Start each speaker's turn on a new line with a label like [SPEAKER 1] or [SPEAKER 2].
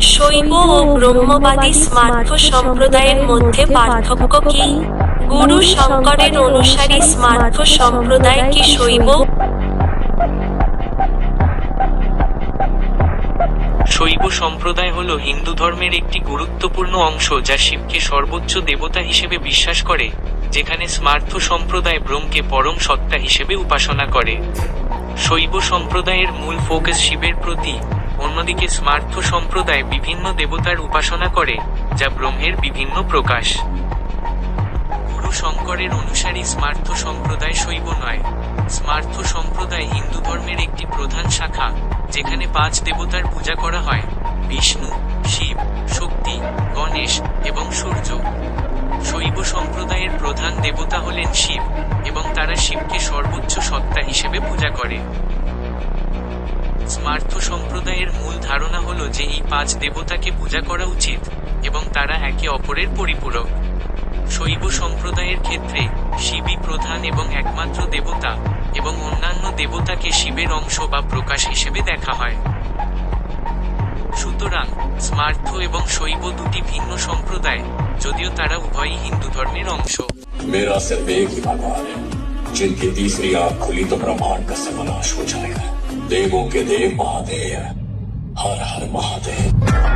[SPEAKER 1] শৈব ও ব্রহ্মবাদী স্মার্থ সম্প্রদায়ের মধ্যে পার্থক্য কি? গুরু শঙ্করের অনুসারী স্মার্থ সম্প্রদায় কি শৈব
[SPEAKER 2] শৈব সম্প্রদায় হল হিন্দু ধর্মের একটি গুরুত্বপূর্ণ অংশ যা শিবকে সর্বোচ্চ দেবতা হিসেবে বিশ্বাস করে, যেখানে স্মার্থ সম্প্রদায় ব্রহ্মকে পরম সত্তা হিসেবে উপাসনা করে। শৈব সম্প্রদায়ের মূল ফোকাস শিবের প্রতি অন্যদিকে স্মার্থ সম্প্রদায় বিভিন্ন দেবতার উপাসনা করে, যা ব্রহ্মের বিভিন্ন প্রকাশ। গুরু শঙ্করের অনুসারী স্মার্থ সম্প্রদায় শৈব নয়। স্মার্থ সম্প্রদায় হিন্দু ধর্মের একটি প্রধান শাখা, যেখানে পাঁচ দেবতার পূজা করা হয়, বিষ্ণু, শিব, শক্তি, গণেশ এবং সূর্য। শৈব সম্প্রদায়ের প্রধান দেবতা হলেন শিব, এবং তারা শিবকে সর্বোচ্চ সত্তা হিসেবে পূজা করে। স্মার্থ সম্প্রদায়ের মূল ধারণা হলো যে এই পাঁচ দেবতাকে পূজা করা উচিত এবং তারা একে অপরের পরিপূরক শৈব সম্প্রদায়ের ক্ষেত্রে শিবই প্রধান এবং একমাত্র দেবতা এবং অন্যান্য দেবতাকে শিবের অংশ বা প্রকাশ হিসেবে দেখা হয় সুতরাং স্মার্থ এবং শৈব দুটি ভিন্ন সম্প্রদায় যদিও তারা উভয়ই হিন্দু ধর্মের অংশ
[SPEAKER 3] मेरा सिर्फ एक ही भगवान है जिनकी तीसरी आंख खुली तो ब्रह्मांड का सर्वनाश हो जाएगा देवों के देव महादेव हर हर महादेव।